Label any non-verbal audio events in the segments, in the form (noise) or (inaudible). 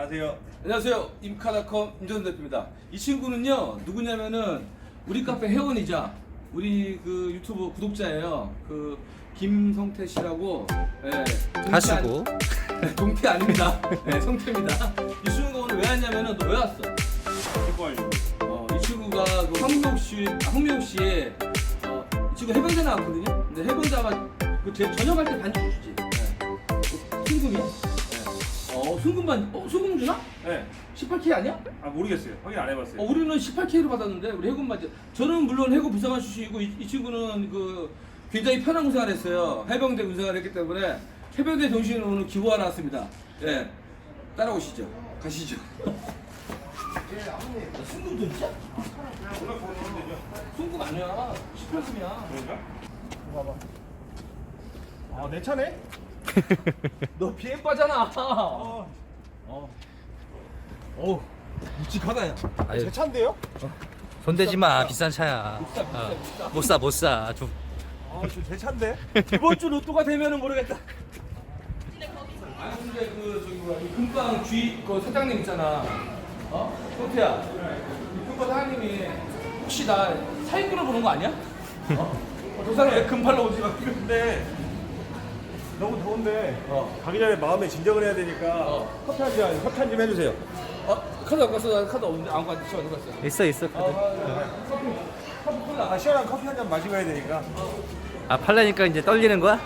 안녕하세요. 안녕하세요. 임카닷컴 임전 대표입니다. 이 친구는요 누구냐면은 우리 카페 회원이자 우리 그 유튜브 구독자예요. 그 김성태 씨라고 예, 동태 가수고 아니- 동태 아닙니다. 네, 성태입니다. 이 친구가 오늘 왜 왔냐면은 너 왜 왔어? 기뻐하려고. 어, 이 친구가 그 황미옥 씨, 아, 황미옥 씨의 어, 이 친구 해병대 나왔거든요. 근데 해병대가 그 제- 전역할 때 반주 주지. 네. 그 순금이? 네. 어, 순금 반, 어, 순금 주나? 네. 18K 아니야? 아 모르겠어요. 확인 안 해봤어요. 어, 우리는 18K로 받았는데 우리 해군 맞죠? 저는 물론 해군 부사관 출신이고 이, 이 친구는 그 굉장히 편한 군생활 했어요. 해병대 군생활 했기 때문에 해병대 정신으로 오늘 기부하러 왔습니다. 예. 따라오시죠. 가시죠. 예, 순금 진짜? 오늘 보는 데죠. 순금 아니야. 18금이야. 그런가? 봐봐. 아 내 차네? (laughs) 너 비행 빠잖아. 어. 어. 어. 묵직하다 야. 아유, 제 차인데요? 손대지 마 비싼 차야 비싸, 어. 못사 못 사 좀 아 저제 차인데. 이번 주 로또가 되면은 모르겠다. 아니 근데 그 저기 뭐야 이 금방 주위 그 사장님 있잖아. 어? 형태야. 이 금방 사장님이 혹시 나 사기꾼을 보는 거 아니야? 어? 어, 저 사람 왜 금팔로 오지 마. 근데 너무 더운데 어. 가기 전에 마음의 진정을 해야 되니까 어. 커피 한 잔, 커피 한 잔 해주세요. 어? 카드 안 갔어? 나 카드 없는데 안 갔어. 안 갔어. 있어 있어 아, 카드 아, 커피 커피 콜라. 아 시원한 커피 한 잔 마시고 해야 되니까. 아 팔라니까 이제 떨리는 거야?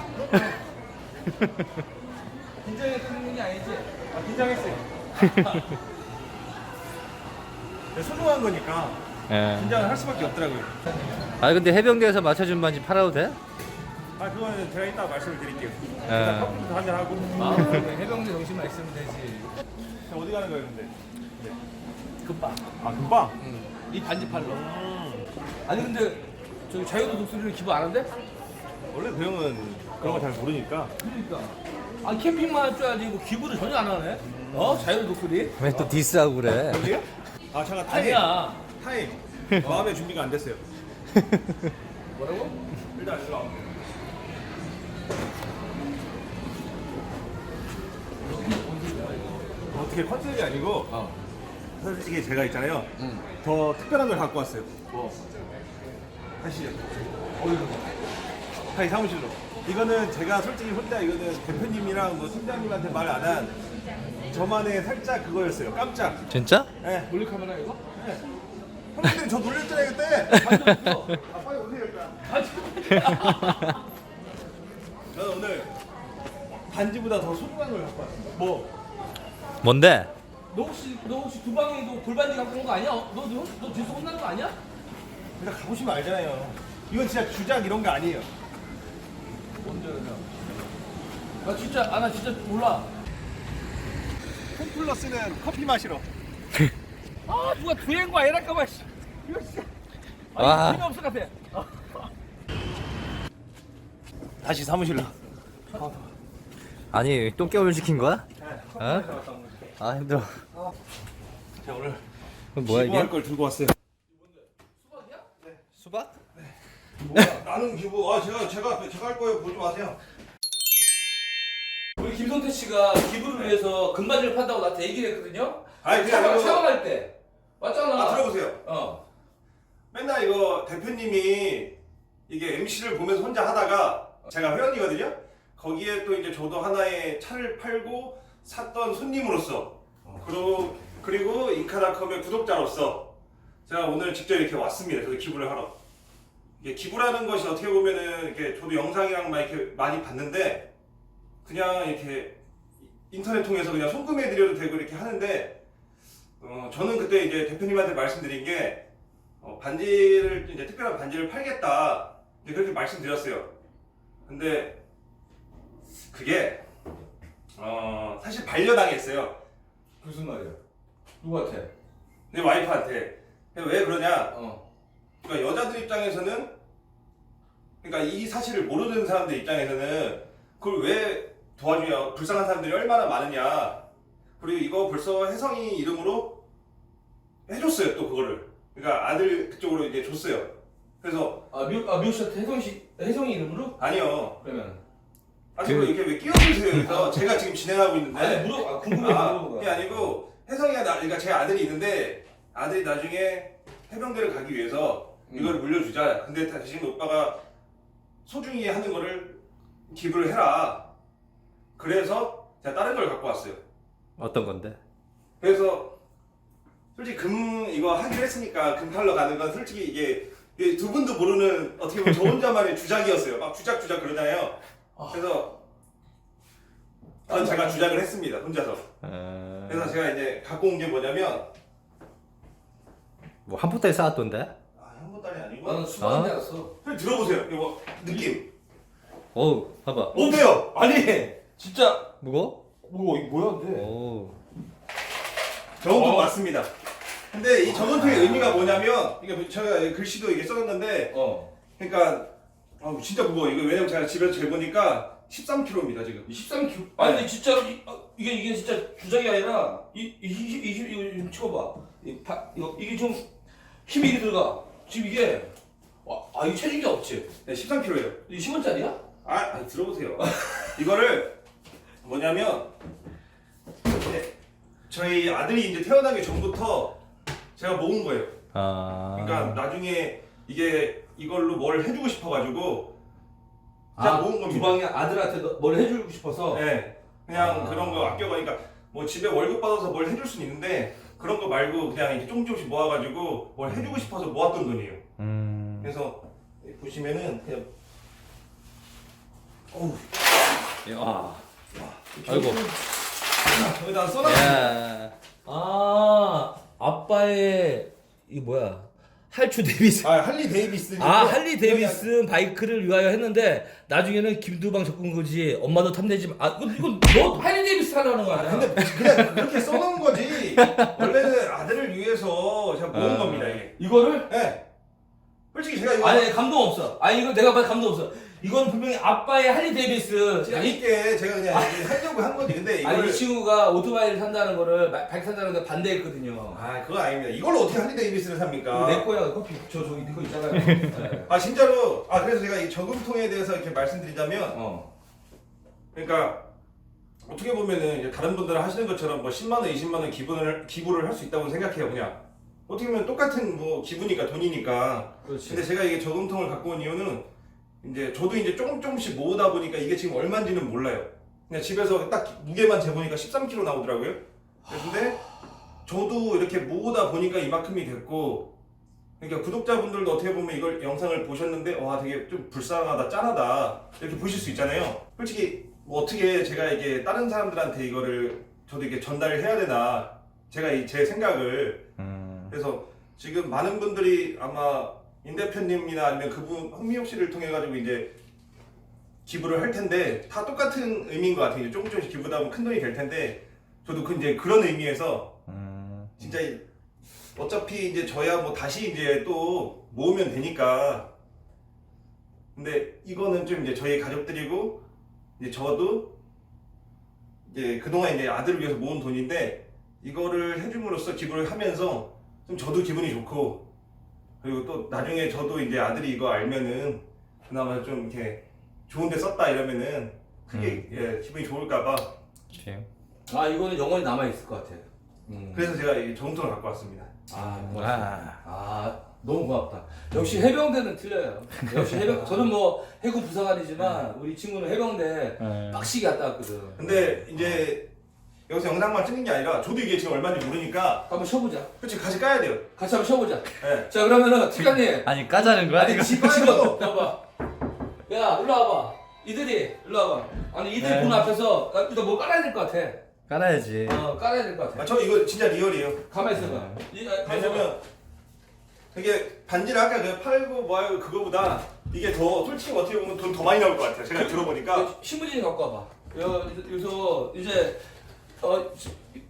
긴장해 쓰는 게 아니지? 아 긴장했어요. (laughs) 네, 소중한 거니까 예. 긴장을 할 수밖에 없더라고요. 아 근데 해병대에서 맞춰준 반지 팔아도 돼? 아 그거는 제가 이따 말씀을 드릴게요. 예. 일단 커피부터 한잔 하고. 아, 해병대 정신만 있으면 되지. 자, 어디 가는 거예요 근데? 네. 금방. 아 금방. 응. 이 반지 팔로. 아니 근데 저기 자유도 독수리를 기부 안 한대? 원래 그 형은 그런 거 잘 모르니까. 그러니까. 아 캠핑만 할줄 알지 뭐 기부를 전혀 안 하네. 어? 자유도 독수리? 왜 또 디스하고 그래? 여기요? 아 잠깐 타임. 아니야. 타임. 마음의 준비가 안 됐어요. (laughs) 뭐라고? 일단 일로 와. 어떻 게 컨셉이 아니고 어. 솔직히 제가 있잖아요. 응. 더 특별한 걸 갖고 왔어요. 뭐? 하시죠. 어디로? 타이 사무실로. 이거는 제가 솔직히 혼자 이거는 대표님이랑 뭐 팀장님한테 말 안 한 저만의 살짝 그거였어요. 깜짝. 진짜? 예. 몰래카메라 이거? 형님들 저 놀랬잖아요 그때. (laughs) 아 빨리 오세요 일단. (laughs) 저는 오늘 반지보다 더 소중한 걸 갖고 왔습니다. 뭐? 뭔데? 너 혹시 너 혹시 두 방에 너 골반지 갖고 온 거 아니야? 어, 너, 너, 너 뒤에서 혼나는 거 아니야? 일단 가보시면 알잖아요. 이건 진짜 주작 이런 거 아니에요. 뭔지 알아. 나 진짜 아 나 진짜 몰라. 홈플러스는 커피 마시러. 아 누가 두행과 에라까봐 씨. 이거 진짜. 아, 와. 이거 재미 없을 것 같아. 다시 사무실로. 아니 똥개울 시킨 거야? 어? 아 힘들어 자 오늘 뭐야 기부할 이게? 걸 들고 왔어요. 수박? 뭐야? 나는 기부. 아 제가 제가 제가 할 거예요. 보지 마세요. 우리 김성태 씨가 기부를 위해서 금반지를 판다고 나한테 얘기를 했거든요. 아니, 촬영- 아니고- 촬영할 때 맞잖아. 아 들어보세요. 어. 맨날 이거 대표님이 이게 MC를 보면서 혼자 하다가 제가 회원이거든요. 거기에 또 이제 저도 하나의 차를 팔고 샀던 손님으로서 그리고 그리고 인카닷컴의 구독자로서 제가 오늘 직접 이렇게 왔습니다. 저도 기부를 하러. 이게 기부라는 것이 어떻게 보면은 이렇게 저도 영상이랑 막 이렇게 많이 봤는데 그냥 이렇게 인터넷 통해서 그냥 송금해 드려도 되고 이렇게 하는데 어, 저는 그때 이제 대표님한테 말씀드린 게 어, 반지를 이제 특별한 반지를 팔겠다 그렇게 말씀드렸어요. 근데 그게 어, 사실 반려당했어요. 무슨 말이야? 누구한테? 내 와이프한테. 근데 왜 그러냐? 어. 그러니까 여자들 입장에서는 그러니까 이 사실을 모르는 사람들 입장에서는 그걸 왜 도와주냐? 불쌍한 사람들이 얼마나 많으냐? 그리고 이거 벌써 혜성이 이름으로 해줬어요 또 그거를. 그러니까 아들 그쪽으로 이제 줬어요. 그래서 아 미국 아 미국 씨한테 혜성 씨 혜성이 이름으로? 아니요. 그러면 아 지금 이렇게 왜 끼어드세요 여기서 제가 지금 진행하고 있는데 아니 물어 아, 궁금해 아, 물어본 그게 거야. 아니고 혜성이가 나, 그러니까 제 아들이 있는데 아들이 나중에 해병대를 가기 위해서 음. 이걸 물려주자. 근데 대신 오빠가 소중히 하는 거를 기부를 해라. 그래서 제가 다른 걸 갖고 왔어요. 어떤 건데? 그래서 솔직히 금 이거 하기로 했으니까 금 팔러 가는 건 솔직히 이게 이게 두 분도 모르는 어떻게 보면 저 혼자만의 주작이었어요. 막 주작 주작 그러잖아요. 그래서 전 제가 주작을 했습니다. 혼자서. 어... 그래서 제가 이제 갖고 온 게 뭐냐면 뭐 한포대에 쌓았던데? 아 현보딸이 아니고 나는 수박인 줄 아? 알았어. 그냥 들어보세요. 이거 느낌 어우 봐봐 어때요? 아니 진짜 무거워? 뭐 이거 뭐야 근데? 오 저것도 어. 맞습니다. 근데 이 저건통의 의미가 뭐냐면 이게 제가 글씨도 이게 써놨는데 어. 그러니까 아 진짜 무거워 이거 왜냐면 제가 집에서 재보니까 13kg입니다 지금. 13kg. 아니 근데 진짜로 이, 어, 이게 이게 진짜 주작이 아니라 이이이 이거 좀 찍어봐. 이 바, 이거 이게 좀 힘이 이리 들어가. 지금 이게 와, 아 이거 체중이 없지. 네, 13kg예요. 이 10원 짜리야? 아, 아니, 들어보세요. 이거를 뭐냐면 이제 저희 아들이 이제 태어나기 전부터 제가 모은 거예요. 아... 그러니까 나중에 이게 이걸로 뭘 해주고 싶어가지고 제가 모은 겁니다. 아, 두방이 아들한테 너- 뭘 해주고 싶어서. 네, 그냥 아. 그런 거 아껴가니까 뭐 집에 월급 받아서 뭘 해줄 수는 있는데 그런 거 말고 그냥 이렇게 조금 조금씩 모아가지고 뭘 해주고 싶어서 모았던 돈이에요. 음... 그래서 보시면은 그냥 어우 야 아이고 여기다 써놨. 야아 아빠의 이 뭐야 할추 데이비스. 아 할리 데이비스. 아 할리 데이비슨 바이크를 위하여 했는데 나중에는 김두방 접근 거지 엄마도 탐내지 마. 아 이거 이거 너 할리 데이비스 하려는 거 아니야? 근데 그냥 그렇게 써놓은 거지. 원래는 아들을 위해서 제가 모은 아. 겁니다 이게. 이거를 네. 솔직히 제가 이거 아니 감동 없어. 아니 이거 내가 봐도 감동 없어. 이건 분명히 아빠의 할리 데이비스. 재밌게 제가 그냥 하려고 한 거지. 근데 아니 이거를 이 친구가 오토바이를 산다는 거를 마- 바이크 산다는 걸 반대했거든요. 아 그건 아닙니다. 이걸로 어떻게 할리 데이비스를 삽니까? 내 거야 커피 저 저기 네 거 있잖아요. (laughs) 네. 아 진짜로 아 그래서 제가 이 저금통에 대해서 이렇게 말씀드리자면 어. 그러니까 어떻게 보면은 이제 다른 분들은 하시는 것처럼 뭐 10만 원, 20만 원 기부를 기부를 할 수 있다고 생각해요 그냥 어떻게 보면 똑같은 뭐 기부니까 돈이니까 그렇지. 근데 제가 이게 저금통을 갖고 온 이유는 이제 저도 이제 조금 조금씩 모으다 보니까 이게 지금 얼마인지는 몰라요. 그냥 집에서 딱 무게만 재보니까 13kg 나오더라고요. 근데 저도 이렇게 모으다 보니까 이만큼이 됐고 그러니까 구독자분들도 어떻게 보면 이걸 영상을 보셨는데 와 되게 좀 불쌍하다 짠하다 이렇게 보실 수 있잖아요. 솔직히 뭐 어떻게 제가 이게 다른 사람들한테 이거를 저도 이렇게 전달을 해야 되나 제가 이 제 생각을. 음... 그래서 지금 많은 분들이 아마 임 대표님이나 아니면 그분 흥미옥 씨를 통해 가지고 이제 기부를 할 텐데 다 똑같은 의미인 것 같아요. 이제 조금 조금씩 기부다 보면 큰 돈이 될 텐데 저도 그 이제 그런 의미에서 음... 진짜 이- 어차피 이제 저야 뭐 다시 이제 또 모으면 되니까 근데 이거는 좀 이제 저희 가족들이고 이제 저도 이제 그동안 이제 아들을 위해서 모은 돈인데 이거를 해줌으로써 기부를 하면서 좀 저도 기분이 좋고 그리고 또 나중에 저도 이제 아들이 이거 알면은 그나마 좀 이렇게 좋은데 썼다 이러면은 크게 예, 기분이 좋을까봐. 아 이거는 영원히 남아 있을 것 같아. 음. 그래서 제가 이 정통을 갖고 왔습니다. 아 고맙습니다. 아... 아 너무 고맙다. 역시 해병대는 틀려요. 역시 해병. (laughs) 저는 뭐 해군 부사관이지만 우리 친구는 해병대 네. 빡시게 갔다 왔거든. 근데 이제 여기서 영상만 찍는 게 아니라 저도 이게 지금 얼마인지 모르니까 한번 쉬어보자. 그치 같이 까야 돼요. 같이 한번 쉬어보자. 예. 자 그러면은 팀장님. 아니 까자는 거야? 아니 집어 (laughs) 봐봐. 야 일로 와봐. 이들이 일로 와봐. 아니 이들 네. 본 앞에서 나 일단 뭐 깔아야 될 것 같아. 깔아야지 어 깔아야 될 것 같아. 아, 저 이거 진짜 리얼이에요. 가만 있어봐. 이, 아, 가만히 있어봐. 왜냐면 되게 반지를 아까 그 팔고 뭐하고 그거보다 이게 더 솔직히 어떻게 보면 돈 더 많이 나올 것 같아요. 제가 들어보니까 그 신문지 갖고 와봐. 여- 여기서 이제 어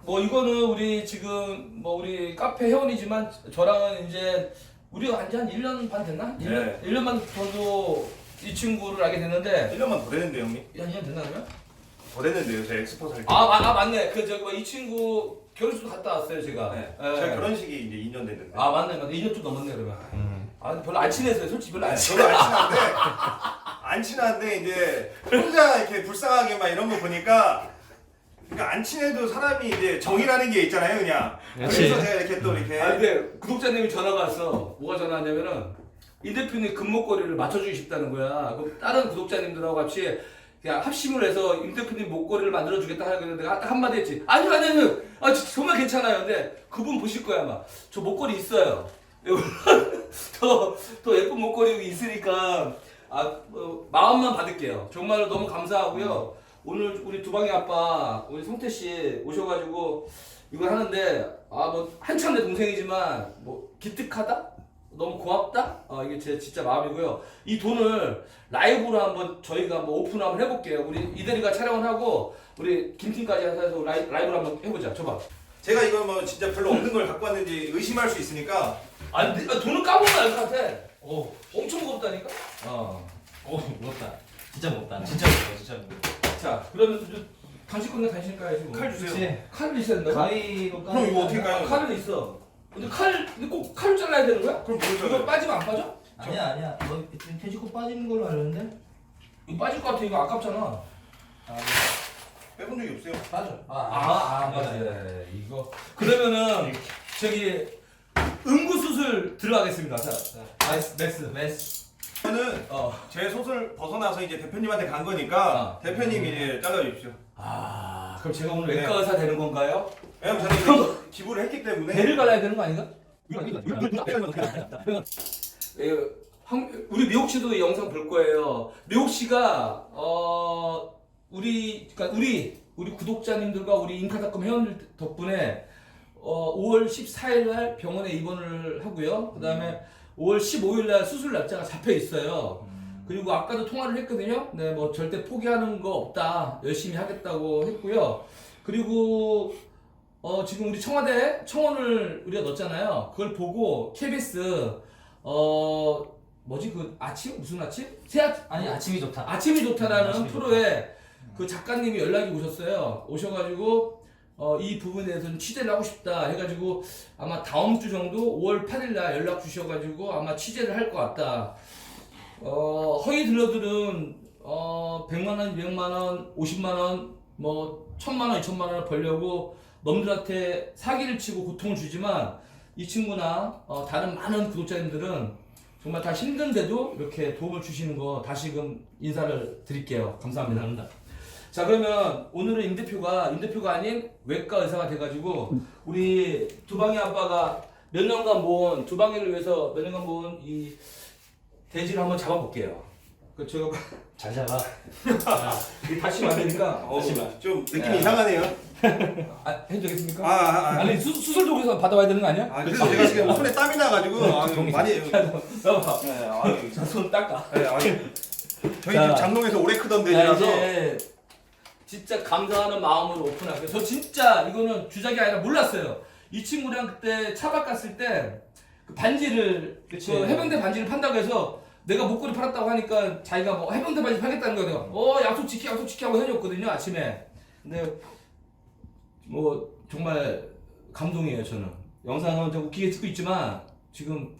뭐 이거는 우리 지금 뭐 우리 카페 회원이지만 저랑은 이제 우리가 한지 한 1년 반 됐나? 1년, 네. 1년 반 저도 이 친구를 알게 됐는데 1년만 더 되는데 형님. 한 2년 됐나 그러면? 더 됐는데요. 제 엑스포 살 때. 아, 마- 아 맞네. 그 저기 뭐이 친구 결혼식도 갔다 왔어요 제가. 네. 예. 제 결혼식이 이제 2년 됐는데. 아 맞네 맞네. 2년 좀 넘었네 그러면. 음. 아 별로 안 친해서요 솔직히 별로 안 친해. 저도 안 친한데 안 친한데 이제 혼자 이렇게 불쌍하게 막 이런 거 보니까 그러니까 안 친해도 사람이 이제 정이라는 게 있잖아요, 그냥. 그렇지. 그래서 제가 이렇게 또 이렇게 아 근데 구독자님이 전화가 왔어. 뭐가 전화 왔냐면은 이 대표님 금목걸이를 맞춰주고 싶다는 거야. 그럼 다른 구독자님들하고 같이 그냥 합심을 해서 임 대표님 목걸이를 만들어 주겠다 하는데 내가 딱 한마디 했지. 아니요 아니요 아니요. 아 저- 정말 괜찮아요. 근데 그분 보실 거야 아마. 저 목걸이 있어요. (laughs) 더, 더 예쁜 목걸이 있으니까 아 어, 마음만 받을게요. 정말로 너무 감사하고요. 오늘 우리 두방이 아빠 우리 성태 씨 오셔가지고 이걸 하는데 아 뭐 한참 내 동생이지만 뭐 기특하다 너무 고맙다 어, 이게 제 진짜 마음이고요 이 돈을 라이브로 한번 저희가 한번 오픈 한번 해볼게요 우리 이대리가 촬영을 하고 우리 김팀까지 해서 라이, 라이브로 한번 해보자 줘봐 제가 이거 뭐 진짜 별로 없는 걸 갖고 왔는지 의심할 수 있으니까 아니 내- 아, 돈을 까보면 알 것 같아 어 엄청 무겁다니까 어. 오 무겁다. 진짜 무겁다. 진짜 무겁다. 진짜 무겁다. 자 그러면 저, 당신 건데 당신 까야지 뭐. 칼 주세요. 그치. 칼을 있어야 된다고? 가위로 그럼 이거 어떻게 아, 까요? 칼은 있어 근데 칼 근데 꼭 칼로 잘라야 되는 거야? 그럼 뭘 이거 줘요? 빠지면 안 빠져? 아니야 아니야. 너 돼지코 빠지는 걸로 알았는데. 이거 빠질 것 같아 이거 아깝잖아 아, 빼본 적이 없어요. 빠져. 아, 아, 아, 맞아. 예, 이거. 그러면은 저기 응구 수술 들어가겠습니다. 자, 나이스, 맥스, 맥스. 저는 어. 제 소설 벗어나서 이제 대표님한테 간 거니까 아. 대표님이 이제 잘라주십시오. 아, 그럼 제가 오늘 네. 외과 의사 되는 건가요? 왜냐면 저는 이제 기부를 했기 때문에 배를 갈라야 되는 거 아닌가? 예, 한- 우리 미옥 씨도 이 영상 볼 거예요. 미옥 씨가 어 우리 그러니까 우리 우리 구독자님들과 우리 인카닷컴 회원들 덕분에 어 5월 14일 날 병원에 입원을 하고요. 그다음에 5월 15일 날 수술 날짜가 잡혀 있어요. 그리고 아까도 통화를 했거든요. 네, 뭐 절대 포기하는 거 없다. 열심히 하겠다고 했고요. 그리고 어 지금 우리 청와대 청원을 우리가 넣었잖아요. 그걸 보고 KBS 어 뭐지 그 아침 무슨 아침? 새 아침 아니 아침이 좋다. 아침이 좋다라는 아침이 프로에 그 작가님이 연락이 오셨어요. 오셔가지고 어, 이 부분에 대해서는 취재를 하고 싶다 해가지고 아마 다음 주 정도 5월 8일 날 연락 주셔가지고 아마 취재를 할 것 같다. 어, 허위 들러들은 어, 100만 원, 200만 원, 50만 원, 뭐 1000만 원, 2000만 원을 벌려고 놈들한테 사기를 치고 고통을 주지만 이 친구나 어, 다른 많은 구독자님들은 정말 다 힘든데도 이렇게 도움을 주시는 거 다시금 인사를 드릴게요. 감사합니다. 자 그러면 오늘은 임 대표가 임 대표가 아닌 외과 의사가 돼가지고 우리 두방이 아빠가 몇 년간 모은 두방이를 위해서 몇 년간 모은 이 돼지를 한번 잡아볼게요. 그 제가 잘 잡아. 이게 다시 만드니까 어, 좀 느낌이 이상하네요. 아, 해도 되겠습니까? 아, 아, 아. 아니 수, 수술 도구에서 받아와야 되는 거 아니야? 아, 그래서 제가 지금 손에 땀이 나가지고 아, 많이 나봐. 네, 아유, 자손 닦아. 네, 아유. 저희 자. 집 장롱에서 오래 크던 자, 돼지라서 이제 진짜 감사하는 마음으로 오픈할게요. 저 진짜 이거는 주작이 아니라 몰랐어요. 이 친구랑 그때 차박 갔을 때 그 반지를 그치. 그 해병대 반지를 판다고 해서 내가 목걸이 팔았다고 하니까 자기가 뭐 해병대 반지 팔겠다는 거야. 내가 어 약속 지키 약속 지키 하고 해줬거든요 아침에. 근데 뭐 정말 감동이에요 저는. 영상은 좀 웃기게 찍고 있지만 지금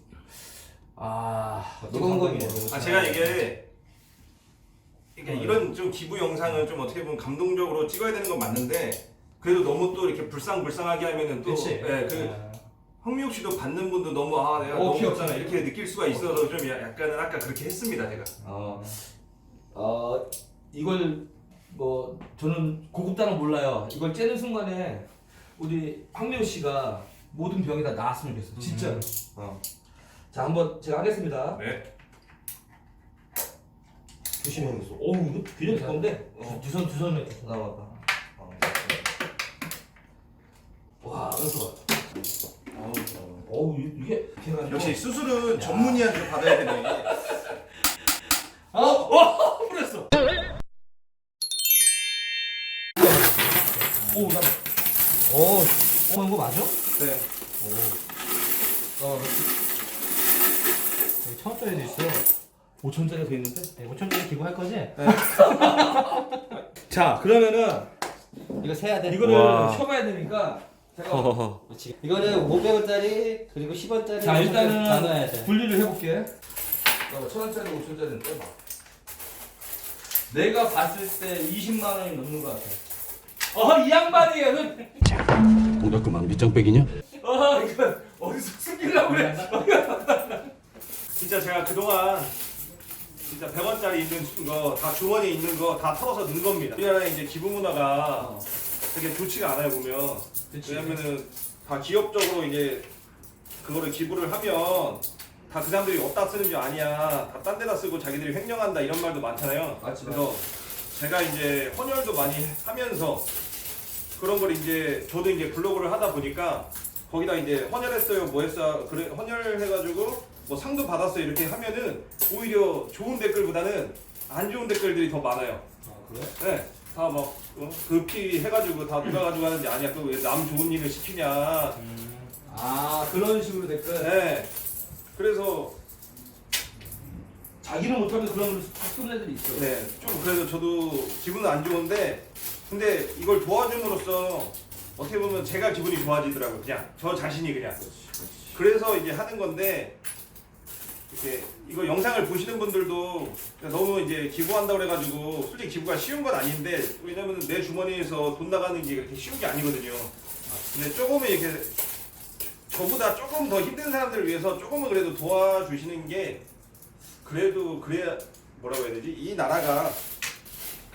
아 뜨거운 너무. 감동이에요. 아 제가 이게 이게 이런 좀 기부 영상을 좀 어떻게 보면 감동적으로 찍어야 되는 건 맞는데 그래도 너무 또 이렇게 불쌍불쌍하게 하면은 또 그치. 예, 그 황미옥 씨도 받는 분도 너무 아 내가 어, 너무. 없잖아 이렇게 느낄 수가 있어서 좀 야- 약간은 아까 그렇게 했습니다 제가 어, 어 이걸 뭐 저는 고급다는 몰라요. 이걸 째는 순간에 우리 황미호 씨가 모든 병이 다 나았으면 좋겠어. 진짜. 어. 자 한번 제가 하겠습니다. 네 조심해야겠어. 어우 이거 굉장히 가운데. 어. 두 손 두 이렇게 나와봐. 어. 와 그래서. 어우 이- 이게 제가 역시 수술은 전문의한테 받아야 되네 어, 어, 뿌렸어. 오, 나. 오, 어 이거 맞아? 네 어, 여기 천 원짜리도 있어. 5천짜리가 돼 있는데. 네, 5천 원짜리 기부할 거지? (laughs) 자, 그러면은 이거 세야 돼. 이거를 와. 쳐봐야 되니까 제가 그렇지. 이거는 500원짜리 그리고 10원짜리 자 나눠야 일단은 돼. 분리를 해볼게. 어, 천 원짜리, 오천 원짜리는 빼봐. 내가 봤을 때 20만 원이 넘는 것 같아. 어, 이 양반이 동작 그만 밑장빼기냐? 어, 이거 어디서 숨기려고 그래? 진짜 제가 그동안 진짜 100원짜리 있는 거 다 주머니에 있는 거 다 털어서 넣은 겁니다. 우리나라 이제 기부 문화가 되게 좋지가 않아요 보면. 그치. 왜냐면은 다 기업적으로 이제 그거를 기부를 하면 다 그 사람들이 어디다 쓰는 줄 아니야. 다 딴 데다 쓰고 자기들이 횡령한다 이런 말도 많잖아요. 맞지, 그래서 제가 이제 헌혈도 많이 하면서 그런 걸 이제 저도 이제 블로그를 하다 보니까 거기다 이제 헌혈했어요, 뭐 했어, 그래 헌혈해가지고 뭐 상도 받았어요 이렇게 하면은 오히려 좋은 댓글보다는 안 좋은 댓글들이 더 많아요. 아, 그래? 네, 다 막 급히 해가지고 다 누가 가지고 하는지 아니야. 그 왜 남 좋은 일을 시키냐. 아, 그런 식으로 댓글. 네. 그래서 자기는 못하면 그런 걸쓰는 애들이 있어. 네, 좀 그래도 저도 기분은 안 좋은데 근데 이걸 도와줌으로써 어떻게 보면 제가 기분이 좋아지더라고요. 그냥 저 자신이 그냥. 그래서 이제 하는 건데 이렇게 이거 영상을 보시는 분들도 너무 이제 기부한다고 그래가지고 솔직히 기부가 쉬운 건 아닌데 왜냐면 내 주머니에서 돈 나가는 게 그렇게 쉬운 게 아니거든요. 근데 조금은 이렇게 저보다 조금 더 힘든 사람들을 위해서 조금은 그래도 도와주시는 게 그래도 그래야 뭐라고 해야 되지? 이 나라가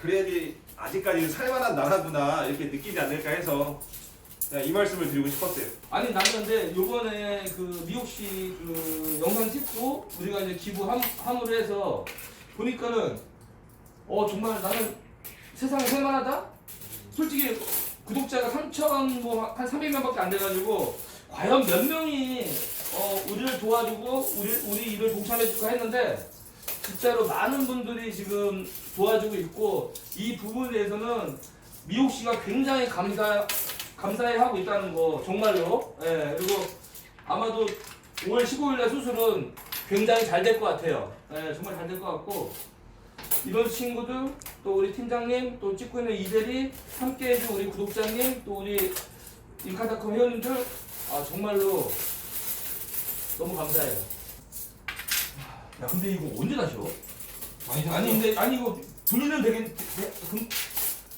그래야지 아직까지 살만한 나라구나 이렇게 느끼지 않을까 해서 이 말씀을 드리고 싶었어요. 아니 나는 근데 요번에 그 미옥 씨 그 영상 찍고 우리가 이제 기부 함, 함으로 해서 보니까는 어 정말 나는 세상에 살만하다? 솔직히 구독자가 3천 뭐한 300명밖에 안 돼가지고 과연 몇 명이 어 우리를 도와주고 우리 우리 일을 동참해줄까 했는데 진짜로 많은 분들이 지금 도와주고 있고 이 부분에 대해서는 미옥 씨가 굉장히 감사 감사해 하고 있다는 거 정말로. 예 그리고 아마도 5월 15일 날 수술은 굉장히 잘 될 것 같아요. 예 정말 잘 될 것 같고. 이런 친구들 또 우리 팀장님 또 찍고 있는 이대리 함께 해준 우리 구독자님 또 우리 인카닷컴 회원님들 아 정말로 너무 감사해요. 야 근데 이거 언제 다셔? 아니, 아니 근데 아니 이거 분리는 되겠 되- 분-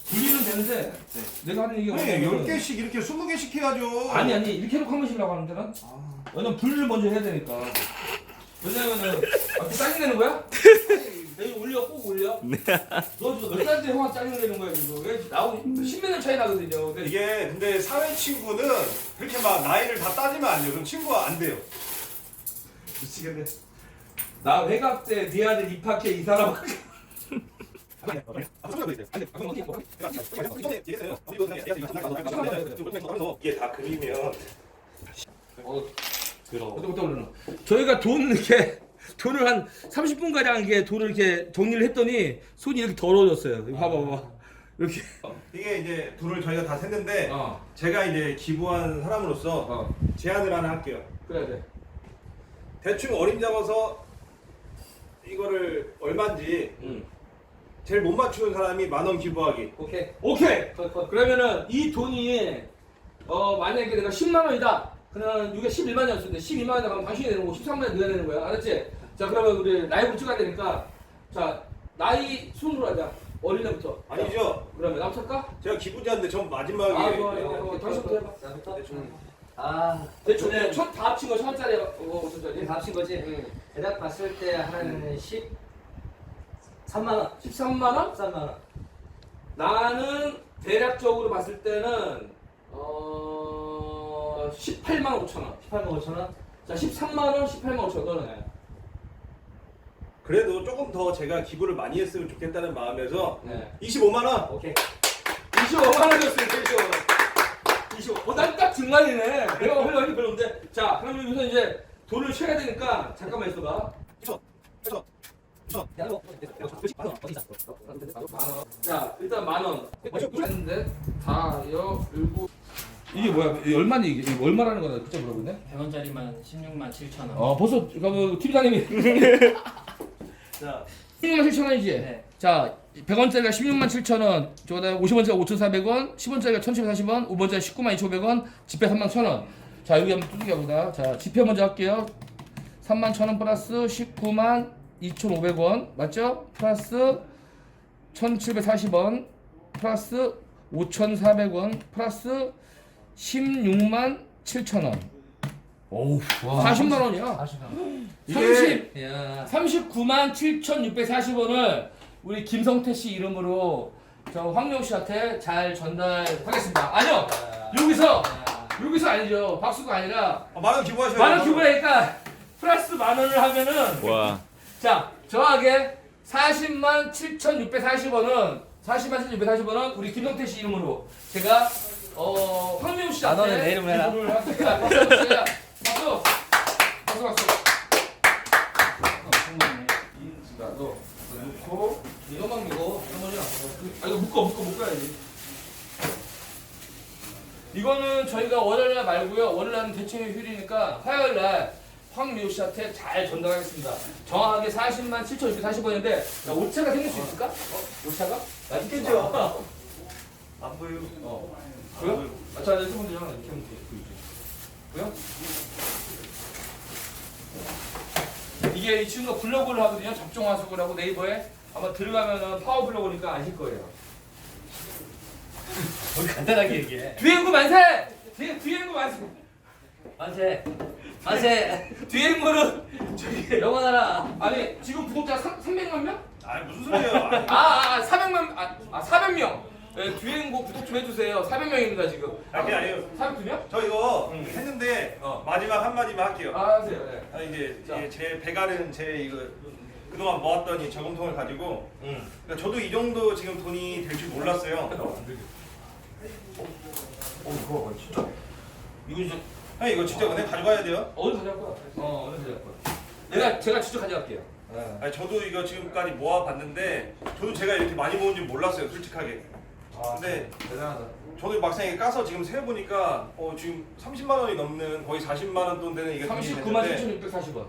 분리는 되는데 내가 하는 얘기가 네, 뭐냐면 10개씩 이렇게 20개씩 해야죠. 아니 아니 이렇게 해놓고 한 번씩이라고 하는데 난 왜냐면 분리를 먼저 해야 되니까. 왜냐면은 아, 또 짜증 내는 거야? (laughs) 내일 올려 꼭 올려. 너 지금 몇 살인데 형아 짜증 내는 거야 지금? 왜 나하고 십몇 년 차이 나거든요. 근데 이게 근데 사회 친구는 그렇게 막 나이를 다 따지면 안 돼요. 그럼 친구가 안 돼요. 미치겠네. 나 회갑 때네 아들 입학해 이 사람 이게 다 그리면 어. 저희가 돈 이렇게 돈을 한 30분 가량 이게 돈을 이렇게 정리를 했더니 손이 이렇게 더러워졌어요. 이거 봐봐 봐봐. 이렇게. 이게 이제 돈을 저희가 다 샜는데 어. 제가 이제 기부한 사람으로서 어. 제안을 하나 할게요. 그래야 돼. 대충 어림 잡아서 이거를 얼마인지 응. 제일 못 맞추는 사람이 만 원 기부하기. 오케이. 오케이. 그러면은 이 돈이 어 만약에 내가 10만 원이다. 그러면 이게 11만 원이었는데 12만 원이다 그러면 당신이 내는 거고 13만 원 내야 되는 거야. 알았지? 자 그러면 우리 라이브로 찍어야 되니까 자 나이 순으로 하자. 어린 애부터. 아니죠? 그러면 나부터 할까? 제가 기부자인데 전 마지막에 아 좋아. 어, 당신부터 해봐. 대충 아, 대충 네. 첫다 합친 거 천짜리 어, 오천짜리 이거 합친 거지? 응. 대략 봤을 때 한 10, 3만 원, 13만 원? 13만 원. 나는 대략적으로 봤을 때는 어 18만 5천 원. 18만 5천 원. 자 13만 원, 18만 5천 원. 너는? 그래도 조금 더 제가 기부를 많이 했으면 좋겠다는 마음에서 네. 25만 원. 오케이. 25만 원이었어요. 25만 원. 25. 어, 난딱 중간이네. 내가 원래 여기 별론데. 자, 그럼 여기서 이제 돈을 쳐야 되니까 잠깐만 있어봐. 야, 너 어디 있어? 만 원. 자, 일단 만 원. 했는데 다, 여, 일곱. 이게 뭐야? 이게 얼마니 이게? 얼마라는 거나 그때 물어보네. 100원짜리만 16만 7천 원. 어, 벌써 그 팀장님이 (laughs) 자, 16만 7천 원이지? 네. 자, 100원짜리가 16만 7천 원, 저거다 50원짜리가 5,400원, 10원짜리가 1,740원, 5원짜리 19만 2,500원, 지폐 3만 1,000원. 자, 여기 한번 두들겨 보자. 자, 지폐 먼저 할게요. 3만 1,000원 플러스 19만 2,500원. 맞죠? 플러스 1740원 플러스 5,400원 플러스 16만 7천원. 오우, 40만 원이야. 30, 야. 39만 7,640원을 우리 김성태 씨 이름으로 저 황명 씨한테 잘 전달하겠습니다. 아니요, 여기서 여기서 아니죠. 박수가 아니라 아, 만원 기부하셔야 만원 기부하니까 플러스 만 원을 하면은 와. 자 정확하게 40만 7,640원은 40만 7,640원은 우리 김성태 씨 이름으로 제가 어 황명 씨한테 만 원은 내 이름으로 해라. 기부를 할게요. 박수 주세요. 박수 박수 박수. 자, 너, 너 넣고 이거만 넣고 이거만이 아 이거 묶어 묶어 묶어야지. 이거는 저희가 월요일 날 말고요. 월요일 날은 대체휴 휴일이니까 화요일 날 황미호 씨한테 잘 전달하겠습니다. 정확하게 40만 7,640원인데 오차가 생길 수 있을까? 어? 오차가? 맛있겠죠? 안 보여. 어. 그래요? 아, 자, 이렇게 보면 되잖아. 이렇게 보면 돼. 보여? 이게 이 친구가 블로그를 하거든요. 접종화숙을 하고 네이버에 아마 들어가면은 파워 블로그니까 아실 거예요. 우리 간단하게 얘기해. 뒤행구 만세! 뒤, 뒤행구 만세! 만세. 만세. 뒤행구는 저기 영원하라. 아니 지금 구독자 3, 300만 명? 아 무슨 소리예요? 아니, 아, 아, 아 400만 아, 아 400명. 네, 뒤행구 구독 좀 해주세요. 400명입니다 지금. 아, 그게 아니에요. 402명? 저 이거 응. 했는데 어. 마지막 한 마디만 할게요. 아 하세요. 네. 아, 이제 자. 이게 제 배가른 제 이거 그동안 모았던 이 저금통을 가지고 응. 그러니까 저도 이 정도 지금 돈이 될 줄 몰랐어요. 어, 이거 진짜. 이거 진짜 형 이거 진짜 은행 가져가야 돼요. 어디 가져갈 거야? 어, 어디 가져갈 거야? 내가 제가 직접 가져갈게요. 네. 아니, 저도 이거 지금까지 모아봤는데 저도 제가 이렇게 많이 모은 줄 몰랐어요, 솔직하게. 아, 근데 대단하다. 저도 막상 이게 까서 지금 세어보니까 어, 지금 30만 원이 넘는 거의 40만 원 돈 되는 이게 돈이 39만 됐는데 7,640원.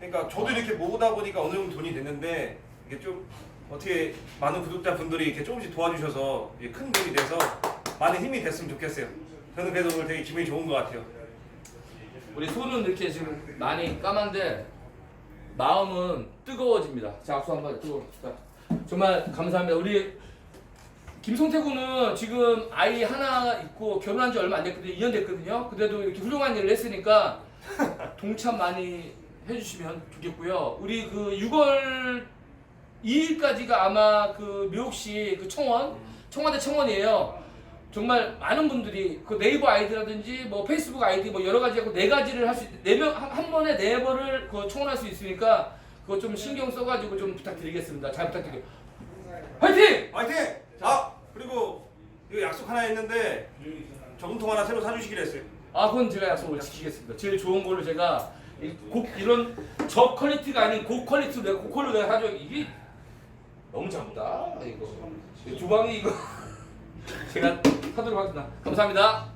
그러니까 저도 이렇게 모으다 보니까 어느 정도 돈이 됐는데 이게 좀 어떻게 많은 구독자 분들이 이렇게 조금씩 도와주셔서 이게 큰 돈이 돼서 많은 힘이 됐으면 좋겠어요. 저는 그래도 오늘 되게 기분이 좋은 것 같아요. 우리 손은 이렇게 지금 많이 까만데 마음은 뜨거워집니다. 자, 악수 한번 뜨거워집시다. 정말 감사합니다. 우리 김성태 군은 지금 아이 하나 있고 결혼한 지 얼마 안 됐거든요. 2년 됐거든요. 그래도 이렇게 훌륭한 일을 했으니까 (laughs) 동참 많이 해주시면 좋겠고요. 우리 그 6월 2일까지가 아마 그 묘옥시 그 청원, 청와대 청원이에요. 정말 많은 분들이 그 네이버 아이디라든지 뭐 페이스북 아이디 뭐 여러 가지 하고 네 가지를 할수 있, 네명한 한 번에 네 번을 그 청원할 수 있으니까 그거 좀 신경 써가지고 좀 부탁드리겠습니다. 잘 부탁드려요. 화이팅! 화이팅! 아 그리고 이거 약속 하나 했는데 저금통 하나 새로 사주시기로 했어요. 아 그건 제가 약속을 지키겠습니다. 제일 좋은 걸로 제가 이 고, 이런 저 퀄리티가 아닌 고 퀄리티로 내가 고퀄로 내가 가져 이게 너무 작다 이거 이 주방이 이거 제가 사도록 하겠습니다. 감사합니다.